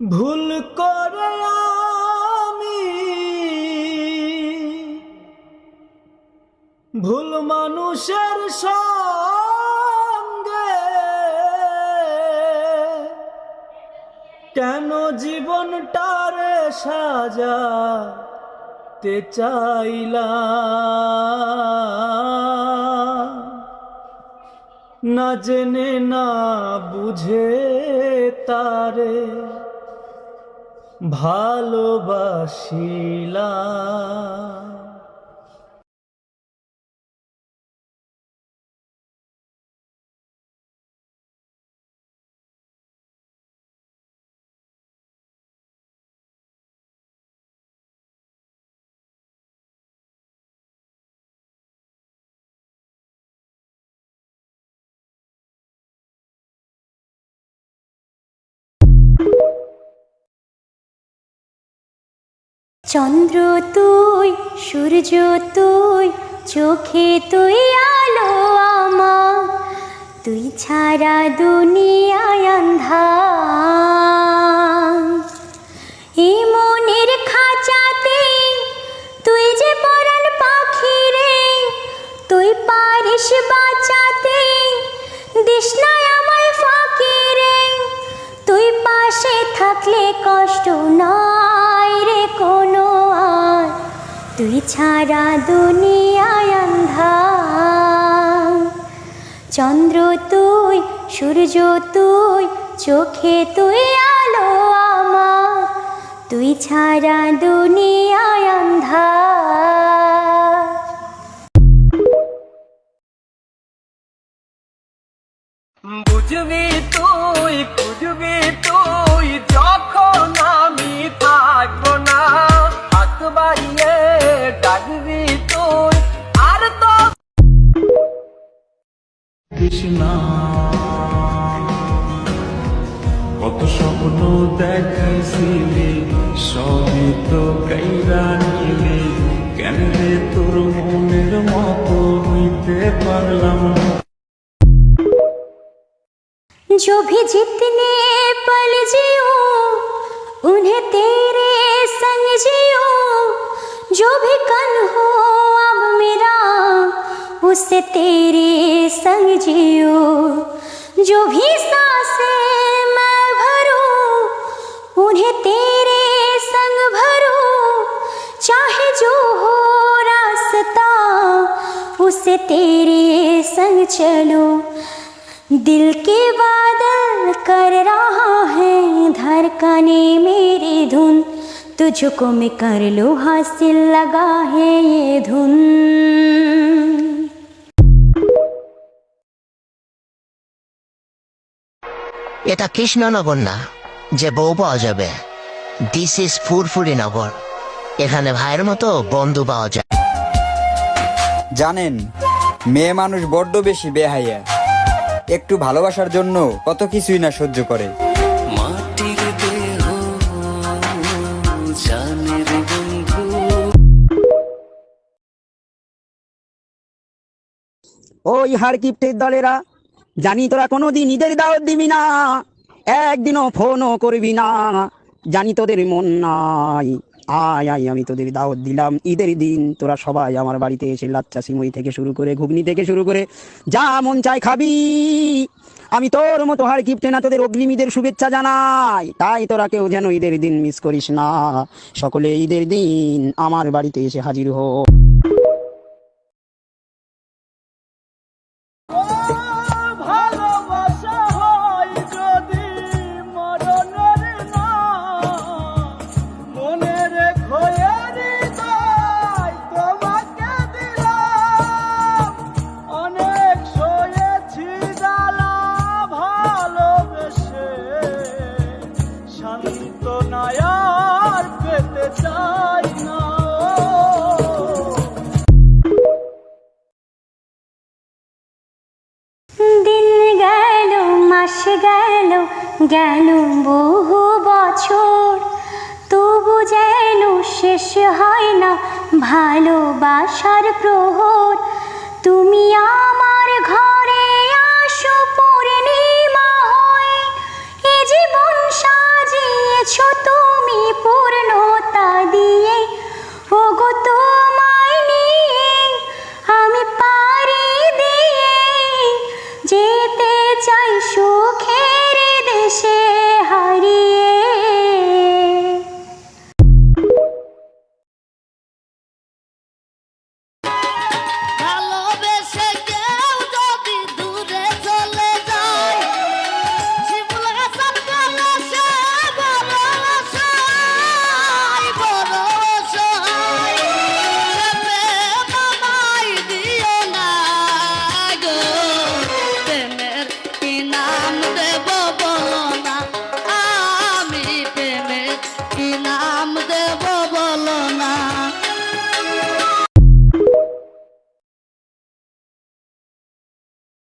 ভুল করে আমি। ভুল মানুষের সঙ্গে কেন জীবনটারে সাজাতে চাইলাম? না জেনে না বুঝে তারে ভালোবাসিলাম। চন্দ্র তুই, সূর্য তুই, চোখে তুই আলো আমার। তুই ছাড়া দুনিয়ায় আন্ধার এই মনের খাঁচাতে তুই যে পরাণ পাখি রে, তুই পারিস বাঁচাতে। দিস না আমায় ফাঁকি রে, তুই পাশে থাকলে কষ্ট নাই তুই ছাড়া দুনিয়ায় আন্ধার চন্দ্র তুই, সূর্য তুই, চোখে তুই, আলো আমার। তুই ছাড়া দুনিয়ায় আন্ধার বুঝবি কৃষ্ণা কত স্বপ্ন দেখাইছিলি সবই তো কাইরা নিলি কেন রে তোর মনের মতো হইতে পারলাম না जो भी जितने पल जियो उन्हें तेरे संग जियो जो भी कल हो अब मेरा उसे तेरे संग जियो। जो भी साँसें मैं भरूं, उन्हें तेरे संग भरो। चाहे जो हो रास्ता, उस तेरे संग चलो। दिल के बादल कर रहा है, धड़कने मेरी धुन। तुझको मैं कर लो हासिल, लगा है ये धुन। এটা কৃষ্ণনগর না যে বউ পাওয়া যাবে। This is Furfuri Nagar. এখানে ভাইয়ের মতো বন্ধু পাওয়া যায়। জানেন মেয়ে মানুষ বড্ড বেশি বেহাইয়া একটু ভালোবাসার জন্য কত কিছুই না সহ্য করে। মাটির দেহ ওই হার কিপ্টের দলেরা জানি তোরা কোনোদিন ঈদের দাওয়াত দিবি না। একদিনও ফোনও করবি না। জানি তোদের মন নাই। আয় আয়, আমি তোদের দাওয়াত দিলাম। ঈদের দিন তোরা সবাই আমার বাড়িতে এসে লাচ্চা সিমই থেকে শুরু করে, ঘুগনি থেকে শুরু করে, যা মন চায় খাবি। আমি তোর মতো হার কিপ্টে না তোদের অগ্রিম ঈদের শুভেচ্ছা জানাই। তাই তোরা কেউ যেন ঈদের দিন মিস করিস না। সকলে ঈদের দিন আমার বাড়িতে এসে হাজির হো। গেল বহু বছর, তবু যেন শেষ হয় না ভালোবাসার প্রহর। তুমি আমার ঘরে আসো পূর্ণিমা হয়ে, এ জীবন সাজিয়েছ তুমি পূর্ণতা দিয়ে। ওগো তোমায় আমি পারি দিয়ে যেতে চাই